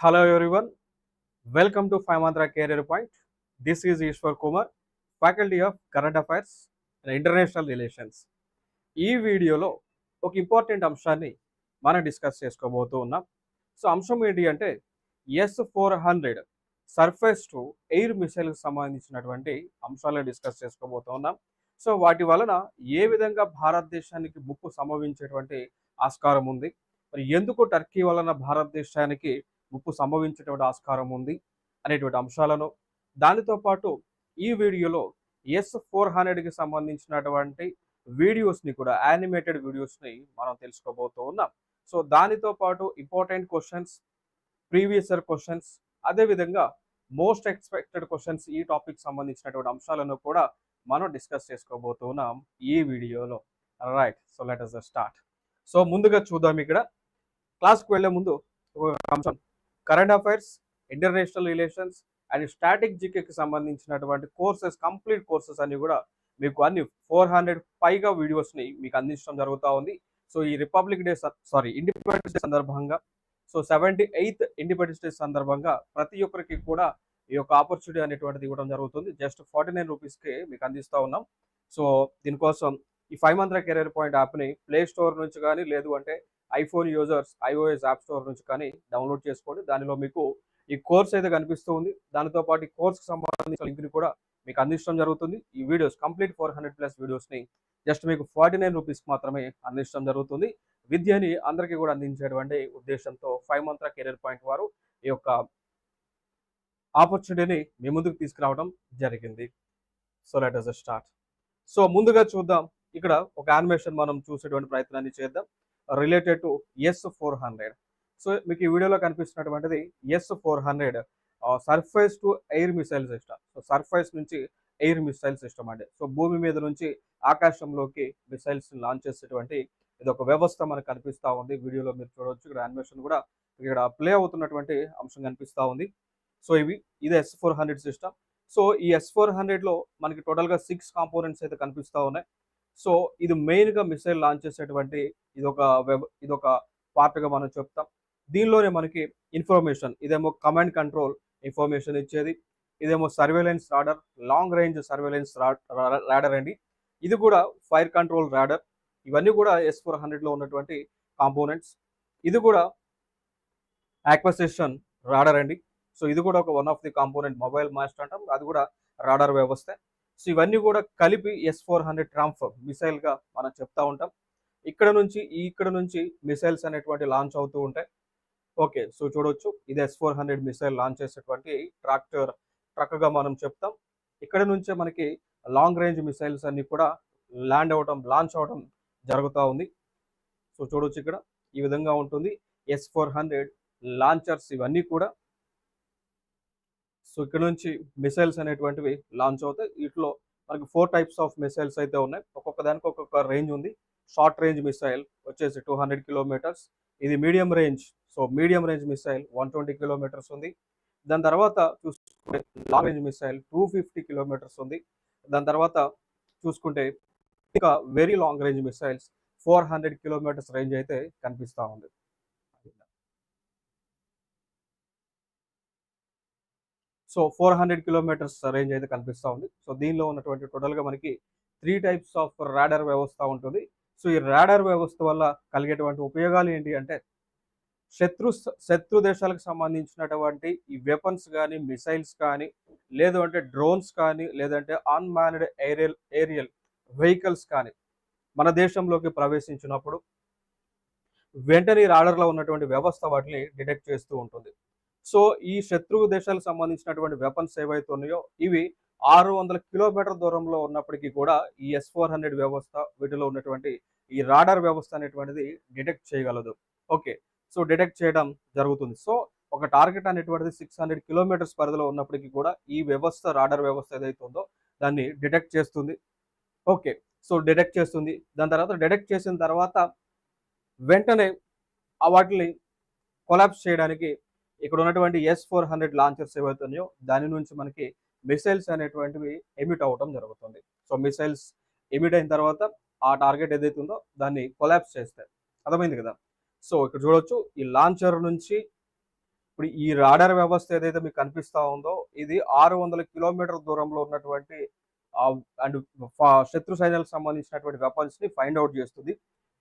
Hello everyone welcome to five Mantra Career point this is Eshwar Kumar faculty of current affairs and international relations ఈ వీడియోలో ఒక important అంశాన్ని మనం discuss చేసుకోబోతూ ఉన్నాం. So అంశం ఏంటి అంటే S four hundred surface to air మిసైల్కి సంబంధించినటువంటి అంశాలను డిస్కస్ చేసుకోబోతూ ఉన్నాం. సో వాటి వలన ఏ విధంగా భారతదేశానికి ముప్పు సంభవించేటువంటి ఆస్కారం ఉంది? మరి ఎందుకు టర్కీ వలన భారతదేశానికి ముప్పు సంభవించేటువంటి ఆస్కారం ఉంది అనేటువంటి అంశాలను. దానితో పాటు ఈ వీడియోలో ఎస్ ఫోర్ హండ్రెడ్కి సంబంధించినటువంటి వీడియోస్ని కూడా యానిమేటెడ్ వీడియోస్ని మనం తెలుసుకోబోతూ ఉన్నాం. సో దానితో పాటు important questions previous year questions అదేవిధంగా మోస్ట్ ఎక్స్పెక్టెడ్ క్వశ్చన్స్ ఈ టాపిక్ సంబంధించినటువంటి అంశాలను కూడా మనం డిస్కస్ చేసుకోబోతున్నాం ఈ వీడియోలో. Right so let us start. So ముందుగా చూద్దాం ఇక్కడ. క్లాస్కి వెళ్ళే ముందు ఒక అంశం. Current affairs international relations and static జీకేకి సంబంధించినటువంటి కోర్సెస్ కంప్లీట్ కోర్సెస్ అన్ని కూడా మీకు అన్ని ఫోర్ హండ్రెడ్ పైగా వీడియోస్ని మీకు అందించడం జరుగుతూ ఉంది. సో ఈ republic day sorry independence day సందర్భంగా so seventy eighth independence day సందర్భంగా ప్రతి ఒక్కరికి కూడా ఈ యొక్క ఆపర్చునిటీ అనేటువంటిది ఇవ్వడం జరుగుతుంది. జస్ట్ ఫార్టీ నైన్ రూపీస్కి మీకు అందిస్తూ ఉన్నాం. సో దీనికోసం ఈ ఫైవ్ మంత్ర కెరీర్ పాయింట్ యాప్ని ప్లే స్టోర్ నుంచి కానీ లేదు అంటే iPhone users iOS app store నుంచి కానీ డౌన్లోడ్ చేసుకోండి. దానిలో మీకు ఈ కోర్స్ అయితే కనిపిస్తూ ఉంది. దానితో పాటు ఈ కోర్స్కి సంబంధించిన లింక్ని కూడా మీకు అందించడం జరుగుతుంది. ఈ videos complete four hundred plus వీడియోస్ని జస్ట్ మీకు ఫార్టీ నైన్ రూపీస్కి మాత్రమే అందించడం జరుగుతుంది. విద్యని అందరికీ కూడా అందించేటువంటి ఉద్దేశంతో ఫైవ్ మంత్ర కెరీర్ పాయింట్ వారు ఈ యొక్క ఆపర్చునిటీని మీ ముందుకు తీసుకురావడం జరిగింది. So let us start. So ముందుగా చూద్దాం. ఇక్కడ ఒక యానిమేషన్ మనం చూసేటువంటి ప్రయత్నాన్ని చేద్దాం. Related to S four hundred so మీకు ఈ వీడియోలో కనిపిస్తున్నటువంటిది S four hundred surface to air missile system so surface నుంచి ఎయిర్ మిసైల్ సిస్టమ్ అంటే సో భూమి మీద నుంచి ఆకాశంలోకి మిసైల్స్ లాంచ్ చేసేటువంటి ఇది ఒక వ్యవస్థ మనకు కనిపిస్తూ ఉంది. వీడియోలో మీరు చూడవచ్చు. ఇక్కడ యానిమేషన్ కూడా ఇక్కడ ప్లే అవుతున్నటువంటి అంశం కనిపిస్తూ ఉంది. సో ఇవి ఇది S four hundred system so ఈ ఎస్ ఫోర్ హండ్రెడ్లో మనకి టోటల్గా సిక్స్ కాంపోనెంట్స్ అయితే కనిపిస్తూ ఉన్నాయి. సో ఇది మెయిన్గా మిసైల్ లాంచ్ చేసేటువంటి ఇది ఒక వెబ్ ఇది ఒక పార్ట్గా మనం చెప్తాం. దీనిలోనే మనకి ఇన్ఫర్మేషన్ ఇదేమో కమాండ్ కంట్రోల్ ఇన్ఫర్మేషన్ ఇచ్చేది ఇదేమో surveillance radar long range surveillance radar అండి. ఇది కూడా ఫైర్ కంట్రోల్ రాడర్. ఇవన్నీ కూడా ఎస్ ఫోర్ హండ్రెడ్లో ఉన్నటువంటి కాంపోనెంట్స్. ఇది కూడా యాక్వసేషన్ రాడర్ అండి. సో ఇది కూడా ఒక one of the component mobile mast అంటాం. అది కూడా రాడర్ వ్యవస్థ. సో ఇవన్నీ కూడా కలిపి ఎస్ ఫోర్ హండ్రెడ్ ట్రాంఫర్ మిసైల్గా మనం చెప్తా ఉంటాం. ఇక్కడ నుంచి ఇక్కడ నుంచి మిసైల్స్ అనేటువంటి లాంచ్ అవుతూ ఉంటాయి. ఓకే సో చూడొచ్చు. ఇది S four hundred missile launch చేసేటువంటి ట్రాక్టర్ ట్రక్గా మనం చెప్తాం. ఇక్కడ నుంచే మనకి లాంగ్ రేంజ్ మిసైల్స్ అన్ని కూడా ల్యాండ్ అవ్వడం లాంచ్ అవ్వడం జరుగుతూ ఉంది. సో చూడొచ్చు ఇక్కడ. ఈ విధంగా ఉంటుంది. ఎస్ ఫోర్ హండ్రెడ్ లాంచర్స్ ఇవన్నీ కూడా సో ఇక్కడ నుంచి మిసైల్స్ అనేటువంటివి లాంచ్ అవుతాయి. వీటిలో మనకి ఫోర్ టైప్స్ ఆఫ్ మిసైల్స్ అయితే ఉన్నాయి. ఒక్కొక్క దానికి ఒక్కొక్క రేంజ్ ఉంది. షార్ట్ రేంజ్ మిసైల్ వచ్చేసి టూ హండ్రెడ్ కిలోమీటర్స్ ఇది medium range so medium range missile one twenty kilometres ఉంది. దాని తర్వాత చూసుకుంటే long range missile two fifty kilometres ఉంది. దాని తర్వాత చూసుకుంటే ఇంకా very long range missiles four hundred kilometres range అయితే కనిపిస్తూ ఉంది. So four hundred kilometres range అయితే కనిపిస్తూ ఉంది. సో దీనిలో ఉన్నటువంటి టోటల్గా మనకి త్రీ టైప్స్ ఆఫ్ రాడర్ వ్యవస్థ ఉంటుంది. సో ఈ రాడర్ వ్యవస్థ వల్ల కలిగేటువంటి ఉపయోగాలు ఏంటి అంటే శత్రు శత్రు దేశాలకు సంబంధించినటువంటి ఈ వెపన్స్ కానీ మిసైల్స్ కానీ లేదు అంటే డ్రోన్స్ కానీ లేదంటే అన్మాన్డ్ ఏరియల్ ఏరియల్ వెహికల్స్ కానీ మన దేశంలోకి ప్రవేశించినప్పుడు వెంటనే రాడర్లో ఉన్నటువంటి వ్యవస్థ వాటిని డిటెక్ట్ చేస్తూ ఉంటుంది. సో ఈ శత్రు దేశాలకు సంబంధించినటువంటి వెపన్స్ ఏవైతే ఉన్నాయో ఇవి ఆరు వందల కిలోమీటర్ దూరంలో ఉన్నప్పటికీ కూడా ఈ ఎస్ ఫోర్ హండ్రెడ్ వ్యవస్థ వీటిలో ఉన్నటువంటి ఈ రాడార్ వ్యవస్థ అనేటువంటిది డిటెక్ట్ చేయగలదు. ఓకే. సో డిటెక్ట్ చేయడం జరుగుతుంది. సో ఒక టార్గెట్ అనేటువంటిది సిక్స్ హండ్రెడ్ కిలోమీటర్స్ పరిధిలో ఉన్నప్పటికీ కూడా ఈ వ్యవస్థ రాడర్ వ్యవస్థ ఏదైతే ఉందో దాన్ని డిటెక్ట్ చేస్తుంది. ఓకే. సో డిటెక్ట్ చేస్తుంది. దాని తర్వాత డిటెక్ట్ చేసిన తర్వాత వెంటనే ఆ వాటిని కొలాప్స్ చేయడానికి ఇక్కడ ఉన్నటువంటి ఎస్ ఫోర్ హండ్రెడ్ లాంచర్స్ ఏవైతున్నాయో దాని నుంచి మనకి మిసైల్స్ అనేటువంటివి ఎమిట్ అవ్వటం జరుగుతుంది. సో మిసైల్స్ ఎమిట్ అయిన తర్వాత ఆ టార్గెట్ ఏదైతే ఉందో దాన్ని కొలాప్స్ చేస్తాయి. అర్థమైంది కదా? సో ఇక్కడ చూడొచ్చు ఈ లాంచర్ నుంచి ఇప్పుడు ఈ రాడార్ వ్యవస్థ ఏదైతే మీకు కనిపిస్తా ఉందో ఇది ఆరు వందల కిలోమీటర్ దూరంలో ఉన్నటువంటి అండ్ శత్రు సైన్యాలకు సంబంధించినటువంటి వెపన్స్ని ఫైండ్ అవుట్ చేస్తుంది.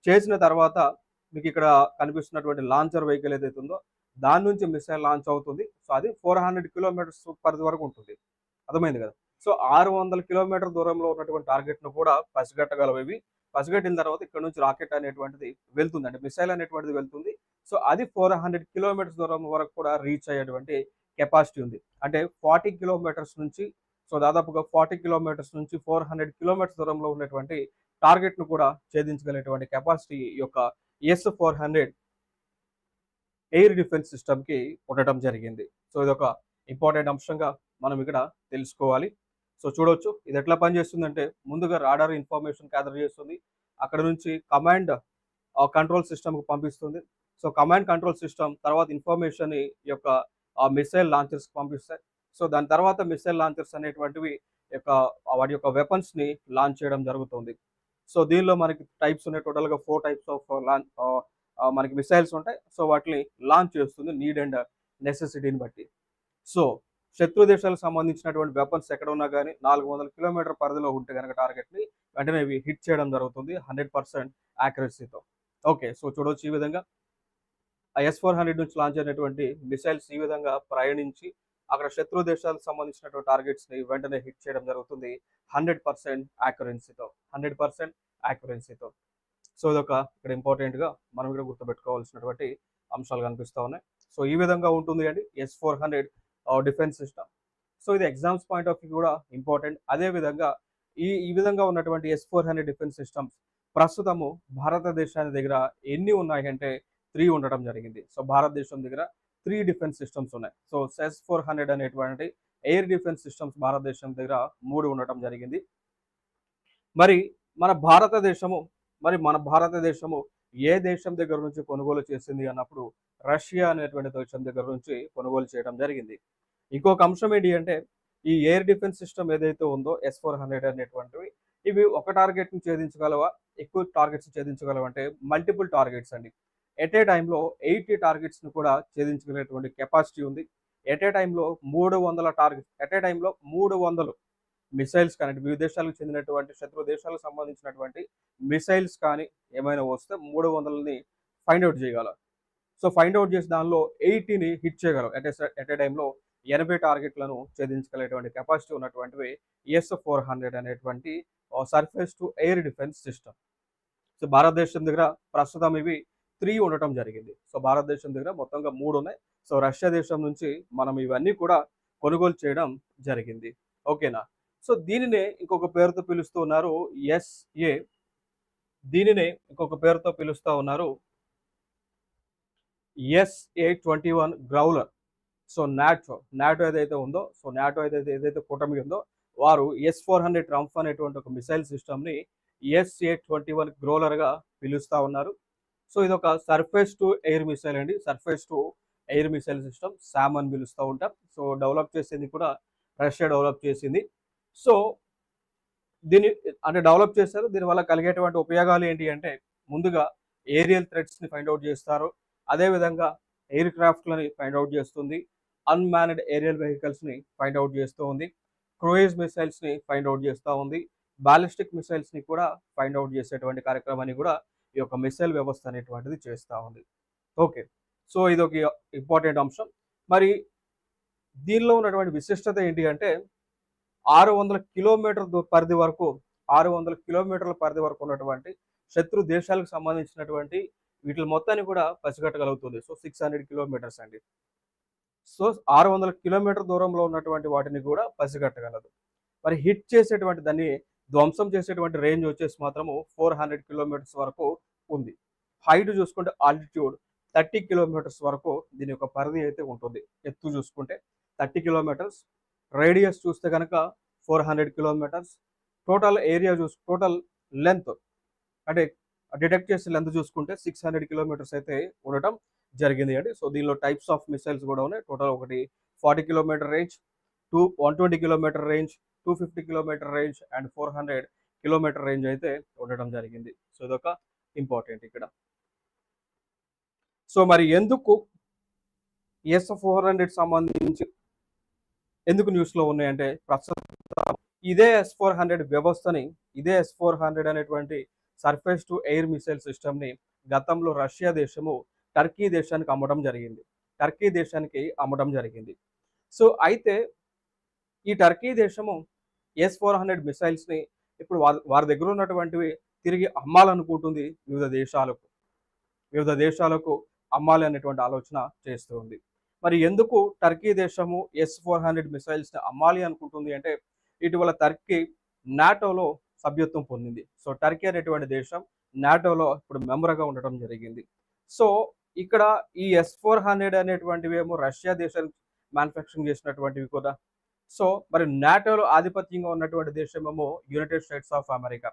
చేసిన తర్వాత మీకు ఇక్కడ కనిపిస్తున్నటువంటి లాంచర్ వెహికల్ ఏదైతే ఉందో దాని నుంచి మిసైల్ లాంచ్ అవుతుంది. సో అది ఫోర్ హండ్రెడ్ కిలోమీటర్స్ పరిధి వరకు ఉంటుంది. అర్థమైంది కదా? సో ఆరు వందల కిలోమీటర్ దూరంలో ఉన్నటువంటి టార్గెట్ను కూడా పసిగట్టగలవి పసిగట్టిన తర్వాత ఇక్కడ నుంచి రాకెట్ అనేటువంటిది వెళ్తుంది అంటే మిసైల్ అనేటువంటిది వెళ్తుంది. సో అది ఫోర్ హండ్రెడ్ కిలోమీటర్స్ దూరం వరకు కూడా రీచ్ అయ్యేటువంటి కెపాసిటీ ఉంది. అంటే ఫార్టీ కిలోమీటర్స్ నుంచి సో దాదాపుగా ఫార్టీ కిలోమీటర్స్ నుంచి ఫోర్ హండ్రెడ్ కిలోమీటర్స్ దూరంలో ఉన్నటువంటి టార్గెట్ను కూడా ఛేదించగలిగేటువంటి కెపాసిటీ యొక్క S four hundred air defence సిస్టమ్కి ఉండటం జరిగింది. సో ఇది ఒక ఇంపార్టెంట్ అంశంగా మనం ఇక్కడ తెలుసుకోవాలి. సో చూడొచ్చు ఇది ఎట్లా పనిచేస్తుందంటే ముందుగా రాడార్ ఇన్ఫర్మేషన్ గ్యాదర్ చేస్తుంది. అక్కడ నుంచి కమాండ్ కంట్రోల్ సిస్టమ్కి పంపిస్తుంది. సో కమాండ్ కంట్రోల్ సిస్టమ్ తర్వాత ఇన్ఫర్మేషన్ యొక్క మిసైల్ లాంచర్స్కి పంపిస్తాయి. సో దాని తర్వాత మిసైల్ లాంచర్స్ అనేటువంటివి యొక్క వాటి యొక్క వెపన్స్ని లాంచ్ చేయడం జరుగుతుంది. సో దీనిలో మనకి టైప్స్ ఉన్నాయి. టోటల్గా ఫోర్ టైప్స్ ఆఫ్ లాంచ్ మనకి మిసైల్స్ ఉంటాయి. సో వాటిని లాంచ్ చేస్తుంది నీడ్ అండ్ నెసెసిటీని బట్టి. సో శత్రు దేశాలకు సంబంధించినటువంటి వెపన్స్ ఎక్కడ ఉన్నా కానీ నాలుగు వందల కిలోమీటర్ పరిధిలో ఉంటే కనుక టార్గెట్ని వెంటనే ఇవి హిట్ చేయడం జరుగుతుంది హండ్రెడ్ పర్సెంట్ యాక్యురసీతో ఓకే సో చూడవచ్చు ఈ విధంగా. ఎస్ ఫోర్ హండ్రెడ్ నుంచి లాంచ్ అయినటువంటి మిసైల్స్ ఈ విధంగా ప్రయాణించి అక్కడ శత్రు దేశాలకు సంబంధించినటువంటి టార్గెట్స్ని వెంటనే హిట్ చేయడం జరుగుతుంది హండ్రెడ్ పర్సెంట్ యాక్యురెన్సీతో హండ్రెడ్ పర్సెంట్ యాక్యురెన్సీతో సో ఇదొక ఇక్కడ ఇంపార్టెంట్గా మనం ఇక్కడ గుర్తుపెట్టుకోవాల్సినటువంటి అంశాలు కనిపిస్తూ ఉన్నాయి. సో ఈ విధంగా ఉంటుంది అండి. S four hundred defence system so ఇది ఎగ్జామ్స్ పాయింట్ ఆఫ్ వ్యూ కూడా ఇంపార్టెంట్ అదే విధంగా ఈ ఈ విధంగా ఉన్నటువంటి S four hundred defence systems ప్రస్తుతము భారతదేశాన్ని దగ్గర ఎన్ని ఉన్నాయి అంటే త్రీ ఉండటం జరిగింది. సో భారతదేశం దగ్గర త్రీ డిఫెన్స్ సిస్టమ్స్ ఉన్నాయి. సో సెస్ ఫోర్ హండ్రెడ్ అనేటువంటి ఎయిర్ డిఫెన్స్ సిస్టమ్స్ భారతదేశం దగ్గర మూడు ఉండటం జరిగింది. మరి మన భారతదేశము మరి మన భారతదేశము ఏ దేశం దగ్గర నుంచి కొనుగోలు చేసింది అన్నప్పుడు రష్యా అనేటువంటి దేశం దగ్గర నుంచి కొనుగోలు చేయడం జరిగింది. ఇంకొక అంశం ఏంటి అంటే ఈ ఎయిర్ డిఫెన్స్ సిస్టమ్ ఏదైతే ఉందో ఎస్ ఫోర్ హండ్రెడ్ అనేటువంటివి ఇవి ఒక టార్గెట్ని ఛేదించగలవా? ఎక్కువ టార్గెట్స్ ఛేదించగలవా? అంటే మల్టిపుల్ టార్గెట్స్ అండి. ఎట్ ఏ టైంలో ఎయిటీ టార్గెట్స్ను కూడా ఛేదించగలిగేటువంటి కెపాసిటీ ఉంది. ఎట్ ఏ టైంలో మూడు వందల టార్గెట్స్ ఎట్ ఏ టైంలో మూడు వందలు మిసైల్స్ కానీ వివిధ దేశాలకు చెందినటువంటి శత్రు దేశాలకు సంబంధించినటువంటి మిసైల్స్ కానీ ఏమైనా వస్తే మూడు వందలని ఫైండ్ అవుట్ చేయగలం. సో ఫైండ్ అవుట్ చేసి దానిలో ఎయిటీని హిట్ చేయగలం. ఎట్ ఎట్ ఏ టైంలో ఎనభై టార్గెట్లను ఛేదించగలిగేటువంటి కెపాసిటీ ఉన్నటువంటివి ఎస్ ఫోర్ హండ్రెడ్ అనేటువంటి surface to air defence system so భారతదేశం దగ్గర ప్రస్తుతం ఇవి త్రీ ఉండటం జరిగింది. సో భారతదేశం దగ్గర మొత్తంగా మూడు ఉన్నాయి. సో రష్యా దేశం నుంచి మనం ఇవన్నీ కూడా కొనుగోలు చేయడం జరిగింది. ఓకేనా? సో దీనినే ఇంకొక పేరుతో పిలుస్తూ ఉన్నారు ఎస్ఏ దీనినే ఇంకొక పేరుతో పిలుస్తూ ఉన్నారు SA twenty one Growler. So NATO NATO ఏదైతే ఉందో సో నాటో ఏదైతే ఏదైతే కూటమి ఉందో వారు ఎస్ ఫోర్ హండ్రెడ్ ట్రంప్ అనేటువంటి ఒక మిసైల్ సిస్టమ్ని ఎస్ఏ ట్వంటీ వన్ గ్రోలర్గా పిలుస్తూ ఉన్నారు. సో ఇది ఒక సర్ఫేస్ టు ఎయిర్ మిసైల్ అండి. Surface to air missile system SAM అని పిలుస్తూ ఉంటాం. సో డెవలప్ చేసింది కూడా రష్యా డెవలప్ చేసింది. సో దీని అంటే డెవలప్ చేస్తారు దీనివల్ల కలిగేటువంటి ఉపయోగాలు ఏంటి అంటే ముందుగా ఏరియల్ థ్రెడ్స్ని ఫైండ్ అవుట్ చేస్తారు. అదేవిధంగా ఎయిర్ క్రాఫ్ట్లని ఫైండ్ అవుట్ చేస్తుంది. అన్మానెడ్ ఏరియల్ వెహికల్స్ని ఫైండ్ అవుట్ చేస్తూ ఉంది. క్రూయిజ్ మిసైల్స్ని ఫైండ్ అవుట్ చేస్తూ ఉంది. బాలిస్టిక్ మిసైల్స్ని కూడా ఫైండ్ అవుట్ చేసేటువంటి కార్యక్రమాన్ని కూడా ఈ యొక్క మిసైల్ వ్యవస్థ అనేటువంటిది చేస్తూ ఉంది. ఓకే. సో ఇది ఒక ఇంపార్టెంట్ అంశం. మరి దీనిలో ఉన్నటువంటి విశిష్టత ఏంటి అంటే ఆరు వందల కిలోమీటర్ పరిధి వరకు ఆరు వందల కిలోమీటర్ల పరిధి వరకు ఉన్నటువంటి శత్రు దేశాలకు సంబంధించినటువంటి వీటి మొత్తాన్ని కూడా పసిగట్టగలుగుతుంది. సో సిక్స్ హండ్రెడ్ కిలోమీటర్స్ అండి. సో ఆరు వందల కిలోమీటర్ దూరంలో ఉన్నటువంటి వాటిని కూడా పసిగట్టగలదు. మరి హిట్ చేసేటువంటి దాన్ని ధ్వంసం చేసేటువంటి రేంజ్ వచ్చేసి మాత్రము ఫోర్ హండ్రెడ్ కిలోమీటర్స్ వరకు ఉంది. హైట్ చూసుకుంటే ఆల్టిట్యూడ్ థర్టీ కిలోమీటర్స్ వరకు దీని యొక్క పరిధి అయితే ఉంటుంది. ఎత్తు చూసుకుంటే థర్టీ కిలోమీటర్స్ రేడియస్ చూస్తే కనుక four hundred kilometres. Total area చూసు టోటల్ లెంత్ అంటే డిటెక్ట్ చేసే లెంత్ చూసుకుంటే సిక్స్ హండ్రెడ్ కిలోమీటర్స్ అయితే ఉండటం జరిగింది అండి. సో దీనిలో టైప్స్ ఆఫ్ మిసైల్స్ కూడా ఉన్నాయి. టోటల్ ఒకటి forty kilometre range to one twenty kilometre range to fifty kilometre range and four hundred kilometre range అయితే ఉండటం జరిగింది. సో ఇదొక ఇంపార్టెంట్ ఇక్కడ. సో మరి ఎందుకు ఎస్ ఫోర్ హండ్రెడ్ సంబంధించి ఎందుకు న్యూస్లో ఉన్నాయంటే ప్రస్తుతం ఇదే ఎస్ ఫోర్ హండ్రెడ్ వ్యవస్థని ఇదే ఎస్ ఫోర్ హండ్రెడ్ అనేటువంటి సర్ఫేస్ టు ఎయిర్ మిసైల్ సిస్టమ్ని గతంలో రష్యా దేశము టర్కీ దేశానికి అమ్మడం జరిగింది. టర్కీ దేశానికి అమ్మడం జరిగింది. సో అయితే ఈ టర్కీ దేశము ఎస్ ఫోర్ హండ్రెడ్ మిసైల్స్ని ఇప్పుడు వారి దగ్గర ఉన్నటువంటివి తిరిగి అమ్మాలనుకుంటుంది వివిధ దేశాలకు వివిధ దేశాలకు అమ్మాలి అనేటువంటి ఆలోచన చేస్తూ ఉంది. మరి ఎందుకు టర్కీ దేశము ఎస్ ఫోర్ హండ్రెడ్ మిసైల్స్ని అమ్మాలి అనుకుంటుంది అంటే ఇటీవల టర్కీ నాటోలో సభ్యత్వం పొందింది. సో టర్కీ అనేటువంటి దేశం నాటోలో ఇప్పుడు మెంబర్గా ఉండటం జరిగింది. సో ఇక్కడ ఈ ఎస్ ఫోర్ హండ్రెడ్ అనేటువంటివి ఏమో రష్యా దేశం మ్యానుఫ్యాక్చరింగ్ చేసినటువంటివి కూడా. సో మరి నాటోలో ఆధిపత్యంగా ఉన్నటువంటి దేశమేమో United States of America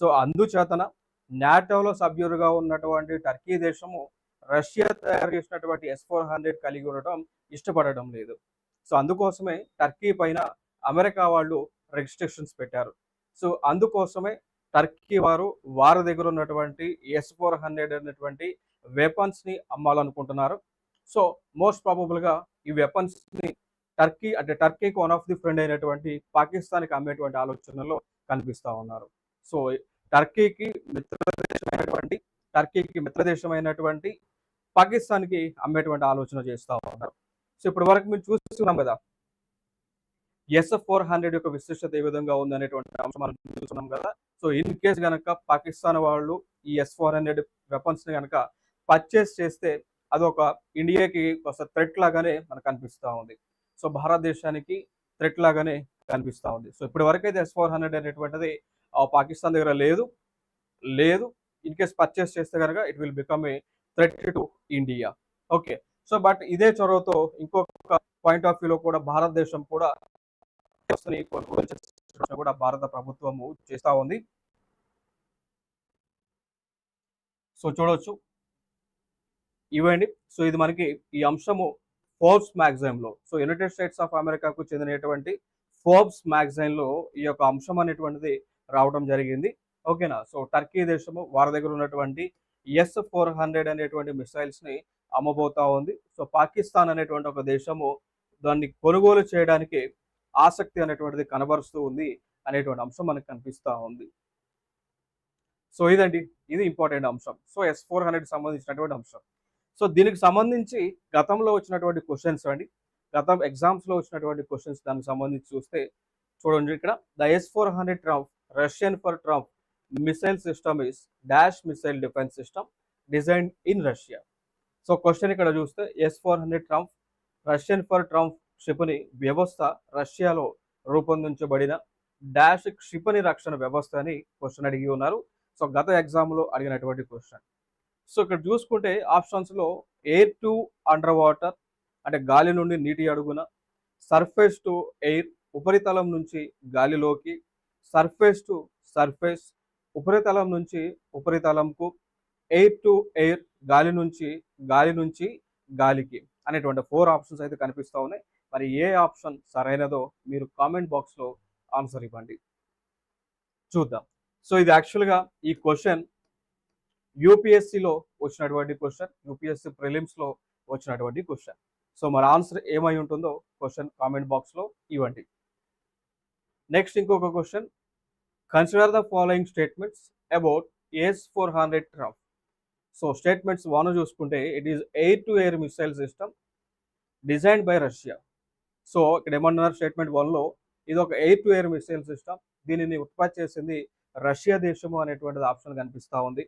so అందుచేతన నాటోలో సభ్యులుగా ఉన్నటువంటి టర్కీ దేశము రష్యా తయారు చేసినటువంటి ఎస్ ఫోర్ హండ్రెడ్ కలిగి ఉండటం ఇష్టపడడం లేదు. సో అందుకోసమే టర్కీ పైన అమెరికా వాళ్ళు రిజిస్ట్రేషన్స్ పెట్టారు. సో అందుకోసమే టర్కీ వారు వారి దగ్గర ఉన్నటువంటి ఎస్ ఫోర్ హండ్రెడ్ అనేటువంటి వెపన్స్ని అమ్మాలనుకుంటున్నారు. సో మోస్ట్ ప్రాబబుల్గా ఈ వెపన్స్ని టర్కీ అంటే టర్కీకి వన్ ఆఫ్ ది ఫ్రెండ్ అయినటువంటి పాకిస్తాన్కి అమ్మేటువంటి ఆలోచనలో కనిపిస్తూ ఉన్నారు. సో టర్కీకి మిత్రదేశమైనటువంటి టర్కీకి మిత్రదేశమైనటువంటి పాకిస్తాన్కి అమ్మేటువంటి ఆలోచన చేస్తూ ఉన్నారు. సో ఇప్పటి వరకు మేము చూస్తున్నాం కదా. ఎస్ఎఫ్ ఫోర్ హండ్రెడ్ యొక్క విశిష్టత ఏ విధంగా ఉంది అనేటువంటి అంశం మనం చూస్తున్నాం కదా. సో ఇన్ కేస్ కనుక పాకిస్తాన్ వాళ్ళు ఈ ఎస్ ఫోర్ హండ్రెడ్ వెపన్స్ని కనుక పర్చేస్ చేస్తే అదొక ఇండియాకి ఒక థ్రెట్ లాగానే మనకు కనిపిస్తూ ఉంది. సో భారతదేశానికి థ్రెట్ లాగానే కనిపిస్తూ ఉంది. సో ఇప్పటి వరకు అయితే ఎస్ ఫోర్ హండ్రెడ్ అనేటువంటిది పాకిస్తాన్ దగ్గర లేదు. లేదు. ఇన్ కేస్ పర్చేస్ చేస్తే కనుక it will become a threat to India okay so but ఇదే చొరవతో ఇంకొక పాయింట్ ఆఫ్ వ్యూలో కూడా భారతదేశం కూడా కూడా భారత ప్రభుత్వము చేస్తూ ఉంది. సో చూడవచ్చు ఇవ్వండి. సో ఇది మనకి ఈ అంశము ఫోర్బ్స్ మ్యాగజైన్లో సో యునైటెడ్ స్టేట్స్ ఆఫ్ అమెరికాకు చెందినటువంటి ఫోర్బ్స్ మ్యాగజైన్లో ఈ యొక్క అంశం అనేటువంటిది రావడం జరిగింది. ఓకేనా సో టర్కీ దేశము వారి దగ్గర ఉన్నటువంటి ఎస్ ఫోర్ హండ్రెడ్ అనేటువంటి మిసైల్స్ని అమ్మబోతా ఉంది. సో పాకిస్తాన్ అనేటువంటి ఒక దేశము దాన్ని కొనుగోలు చేయడానికి ఆసక్తి అనేటువంటిది కనబరుస్తూ ఉంది అనేటువంటి అంశం మనకు కనిపిస్తూ ఉంది. సో ఇదండి. ఇది ఇంపార్టెంట్ అంశం. సో ఎస్ ఫోర్ హండ్రెడ్ సంబంధించినటువంటి అంశం. సో దీనికి సంబంధించి గతంలో వచ్చినటువంటి క్వశ్చన్స్ అండి. గతం ఎగ్జామ్స్లో వచ్చినటువంటి క్వశ్చన్స్ దానికి సంబంధించి చూస్తే చూడండి ఇక్కడ. The S four hundred Triumf Russian for triumph missile system is dash missile defence system design in Russia. So question ఇక్కడ చూస్తే S four hundred Triumf Russian for triumph క్షిపణి వ్యవస్థ రష్యాలో రూపొందించబడిన డాష్ క్షిపణి రక్షణ వ్యవస్థ అని క్వశ్చన్ అడిగి ఉన్నారు. సో గత ఎగ్జామ్లో అడిగినటువంటి క్వశ్చన్. సో ఇక్కడ చూసుకుంటే ఆప్షన్స్లో ఎయిర్ టు అండర్ వాటర్ అంటే గాలి నుండి నీటి అడుగున సర్ఫేస్ టు ఎయిర్ ఉపరితలం నుంచి గాలిలోకి సర్ఫేస్ టు సర్ఫేస్ ఉపరితలం నుంచి ఉపరితలంకు ఎయిర్ టు ఎయిర్ గాలి నుంచి గాలి నుంచి గాలికి అనేటువంటి ఫోర్ ఆప్షన్స్ అయితే కనిపిస్తూ ఉన్నాయి. మరి ఏ ఆప్షన్ సరైనదో మీరు కామెంట్ బాక్స్లో ఆన్సర్ ఇవ్వండి. చూద్దాం. సో ఇది యాక్చువల్గా ఈ క్వశ్చన్ యూపీఎస్సిలో వచ్చినటువంటి క్వశ్చన్ యూపీఎస్సి ప్రిలిమ్స్లో వచ్చినటువంటి క్వశ్చన్. సో మరి ఆన్సర్ ఏమై ఉంటుందో క్వశ్చన్ కామెంట్ బాక్స్లో ఇవ్వండి. నెక్స్ట్ ఇంకొక question consider the following statements about S four hundred Triumf so statements one చూసుకుంటే it is air to air missile system designed by Russia so ఇక్కడ ఏమన్నారు స్టేట్మెంట్ వన్లో ఇది ఒక air to air missile system దీనిని ఉత్పత్తి చేసింది రష్యా దేశము అనేటువంటిది ఆప్షన్ కనిపిస్తూ ఉంది.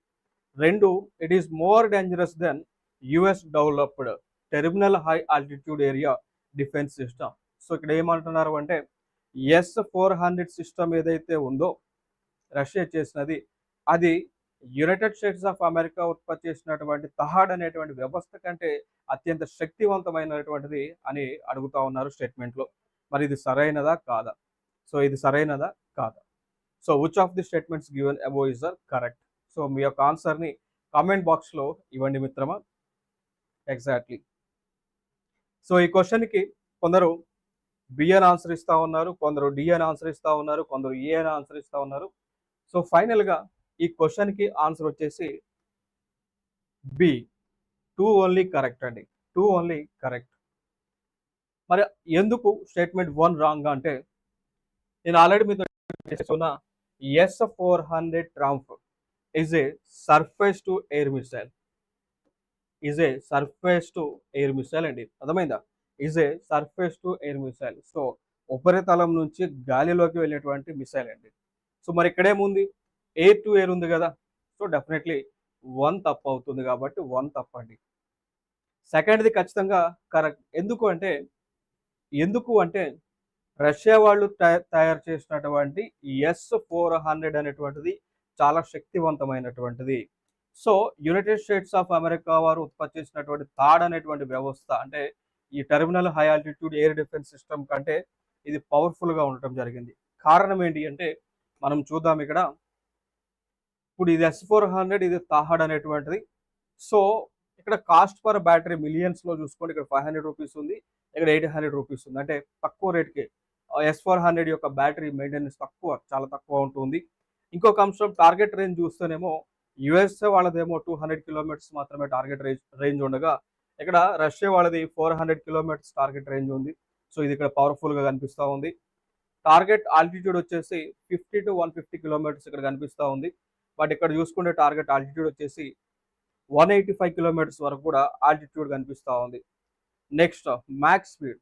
రెండు it is more dangerous than US developed terminal high altitude area defence system so ఇక్కడ ఏమంటున్నారు అంటే ఎస్ ఫోర్ హండ్రెడ్ సిస్టమ్ ఏదైతే ఉందో రష్యా చేసినది. అది యునైటెడ్ స్టేట్స్ ఆఫ్ అమెరికా ఉత్పత్తి చేసినటువంటి తహాడ్ అనేటువంటి వ్యవస్థ కంటే అత్యంత శక్తివంతమైనటువంటిది అని అడుగుతా ఉన్నారు స్టేట్మెంట్లో. మరి ఇది సరైనదా కాదా? సో ఇది సరైనదా కాదా? So which of the statements given above is are correct so మీ యొక్క ఆన్సర్ని కామెంట్ బాక్స్లో ఇవ్వండి మిత్రమా. ఎగ్జాక్ట్లీ సో ఈ క్వశ్చన్కి కొందరు బి అని ఆన్సర్ ఇస్తూ ఉన్నారు కొందరు డి అని ఆన్సర్ ఇస్తూ ఉన్నారు కొందరు ఏ అని ఆన్సర్ ఇస్తూ ఉన్నారు. సో ఫైనల్గా ఈ క్వశ్చన్కి ఆన్సర్ వచ్చేసి బి టూ ఓన్లీ కరెక్ట్ అండి. టూ ఓన్లీ కరెక్ట్ మరి ఎందుకు స్టేట్మెంట్ వన్ రాంగ్ అంటే నేను ఆల్రెడీ మీతో చేస్తున్న S four hundred Triumf is a surface to air missile is a surface to air missile అండి. అర్థమైందా? Is a surface to air missile so ఉపరితలం నుంచి గాలిలోకి వెళ్ళేటువంటి మిసైల్ అండి. సో మరి ఇక్కడేముంది? ఎయిర్ టు ఎయిర్ ఉంది కదా. సో డెఫినెట్లీ వన్ తప్పు అవుతుంది కాబట్టి వన్ తప్పండి సెకండ్ది ఖచ్చితంగా కరెక్ట్ ఎందుకు అంటే ఎందుకు అంటే రష్యా వాళ్ళు తయారు చేసినటువంటి ఎస్ ఫోర్ హండ్రెడ్ అనేటువంటిది చాలా శక్తివంతమైనటువంటిది. So United States of America వారు ఉత్పత్తి చేసినటువంటి థాడ్ అనేటువంటి వ్యవస్థ అంటే ఈ terminal high altitude air defence system కంటే ఇది పవర్ఫుల్గా ఉండటం జరిగింది. కారణం ఏంటి అంటే మనం చూద్దాం ఇక్కడ. ఇప్పుడు ఇది ఎస్ ఫోర్ హండ్రెడ్ ఇది తాహడ్ అనేటువంటిది. సో ఇక్కడ కాస్ట్ పర్ బ్యాటరీ మిలియన్స్లో చూసుకోండి ఇక్కడ ఫైవ్ హండ్రెడ్ రూపీస్ ఉంది ఇక్కడ ఎయిట్ హండ్రెడ్ రూపీస్ ఉంది. అంటే తక్కువ రేట్కి ఎస్ ఫోర్ హండ్రెడ్ యొక్క బ్యాటరీ మెయింటెనెన్స్ తక్కువ చాలా తక్కువ ఉంటుంది. ఇంకొక అంశం టార్గెట్ రేంజ్ చూస్తేనేమో యుఎస్ఏ వాళ్ళదేమో టూ హండ్రెడ్ కిలోమీటర్స్ మాత్రమే టార్గెట్ రేంజ్ రేంజ్ ఉండగా ఇక్కడ రష్యా వాళ్ళది four hundred kilometres target range ఉంది. సో ఇది ఇక్కడ పవర్ఫుల్గా కనిపిస్తూ ఉంది. టార్గెట్ ఆల్టిట్యూడ్ వచ్చేసి fifty to one fifty kilometres ఇక్కడ కనిపిస్తూ ఉంది. బట్ ఇక్కడ చూసుకుంటే టార్గెట్ ఆల్టిట్యూడ్ వచ్చేసి వన్ ఎయిటీ ఫైవ్ కిలోమీటర్స్ వరకు కూడా ఆల్టిట్యూడ్ కనిపిస్తూ ఉంది. Next max speed.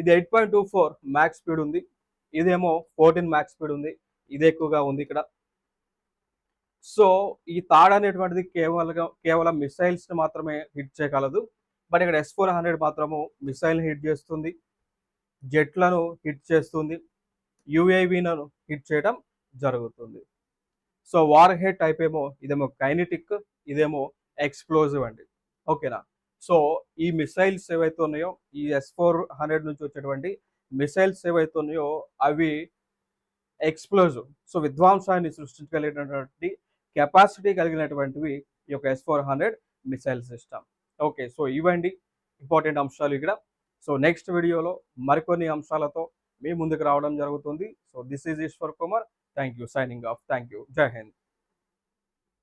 ఇది eight point two four max speed ఉంది. ఇదేమో ఫోర్టీన్ మ్యాక్స్ స్పీడ్ ఉంది. ఇది ఎక్కువగా ఉంది ఇక్కడ. సో ఈ తాడ్ అనేటువంటిది కేవలం కేవలం మిసైల్స్ని మాత్రమే హిట్ చేయగలదు. బట్ ఇక్కడ ఎస్ ఫోర్ హండ్రెడ్ మాత్రము మిసైల్ని హిట్ చేస్తుంది. జెట్లను హిట్ చేస్తుంది. యుఐవిను హిట్ చేయడం జరుగుతుంది. సో వార్ హెడ్ టైప్ ఏమో ఇదేమో కైనెటిక్ ఇదేమో ఎక్స్ప్లోజివ్ అండి. ఓకేనా సో ఈ మిసైల్స్ ఏవైతే ఉన్నాయో ఈ ఎస్ ఫోర్ హండ్రెడ్ నుంచి వచ్చేటువంటి మిసైల్స్ ఏవైతే ఉన్నాయో అవి ఎక్స్ప్లోజివ్ సో విధ్వంసాన్ని సృష్టించగలిగినటువంటి కెపాసిటీ కలిగినటువంటివి ఈ యొక్క S four hundred missile system okay so ఇవండి. ఇంపార్టెంట్ అంశాలు ఇక్కడ. సో నెక్స్ట్ వీడియోలో మరికొన్ని అంశాలతో మీ ముందుకు రావడం జరుగుతుంది. So this is Eshwar Kumar thank you signing off thank you జై హింద్